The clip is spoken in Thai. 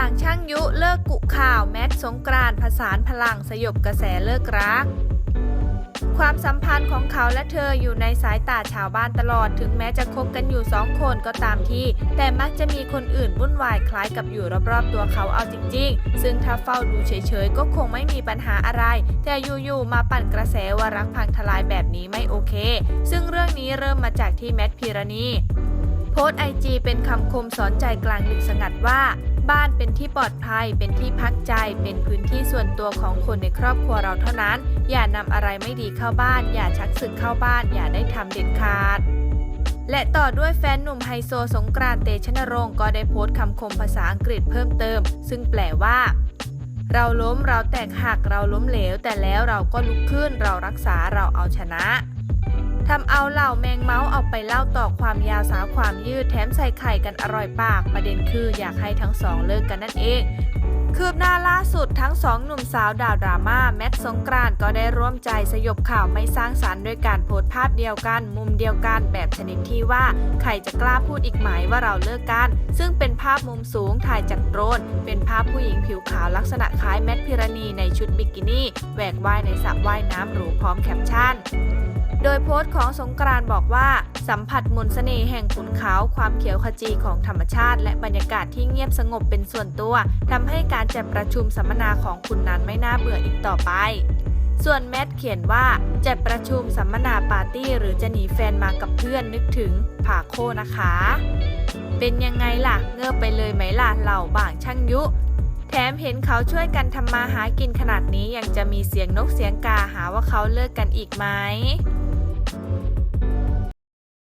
างช่างยุเลิกกุข่าวแมทสงกรานผสานพลังสยบกระแสเลิกรัก ความสัมพันธ์ของเขาและเธออยู่ในสายตาชาวบ้านตลอด ถึงแม้จะคบกันอยู่สองคนก็ตามที่ แต่มักจะมีคนอื่นวุ่นวายคล้ายกับอยู่รอบๆตัวเขาเอาจริง ๆ ซึ่งถ้าเฝ้าดูเฉยๆ ก็คงไม่มีปัญหาอะไร แต่อยู่ๆมาปั่นกระแสว่ารักพังทลายแบบนี้ไม่โอเค ซึ่งเรื่องนี้เริ่มมาจากที่แมทพิรณีโพสไอจีเป็นคำคมสอนใจกลางดึกสงัดว่า บ้านเป็นที่ปลอดภัย เป็นที่พักใจ เป็นพื้นที่ส่วนตัวของคนในครอบครัวเราเท่านั้น อย่านำอะไรไม่ดีเข้าบ้าน อย่าชักศึกเข้าบ้าน อย่าได้ทำเด็ดขาดและต่อด้วยแฟนหนุ่มไฮโซสงกรานต์เตชนรงค์ก็ได้โพสต์คำคมภาษาอังกฤษเพิ่มเติม ซึ่งแปลว่า เราล้มเราแตกหักเราล้มเหลว แต่แล้วเราก็ลุกขึ้นเรารักษาเราเอาชนะ ทำเอาเหล่าแมงเมาส์เอาไปเล่าต่อความยาวสาวความยืดแถมใส่ไข่กันอร่อยปาก ประเด็นคืออยากให้ทั้งสองเลิกกันนั่นเองคืบหน้าล่าสุดทั้งสองหนุ่มสาวดาวดราม่าแมทสงกรานต์ก็ได้ร่วมใจสยบข่าวไม่สร้างสรรค์ด้วยการโพสต์ภาพเดียวกัน มุมเดียวกันแบบชนิดที่ว่า ใครจะกล้าพูดอีกไหมว่าเราเลิกกัน ซึ่งเป็นภาพมุมสูงถ่ายจากโดรนเป็นภาพผู้หญิงผิวขาวลักษณะคล้ายแมทพิรณีในชุดบิกินี่แหวกว่ายในสระว่ายน้ำหรูพร้อมแคปชั่น โดยโพสต์ของสงกรานต์บอกว่า สัมผัสมนต์เสน่ห์แห่งขุนเขาความเขียวขจีของธรรมชาติ และบรรยากาศที่เงียบสงบเป็นส่วนตัวทำให้การจัดประชุมสัมมนาของคุณนั้นไม่น่าเบื่ออีกต่อไป ส่วนแมทเขียนว่าจัดประชุมสัมมนาปาร์ตี้ หรือจะหนีแฟนมากับเพื่อนนึกถึงผาโคนะคะ เป็นยังไงล่ะ เงือบไปเลยไหมล่ะเหล่าบ่างช่างยุแถมเห็นเขาช่วยกันทำมาหากินขนาดนี้ยังจะมีเสียงนกเสียงกาหาว่าเขาเลิกกันอีกไหม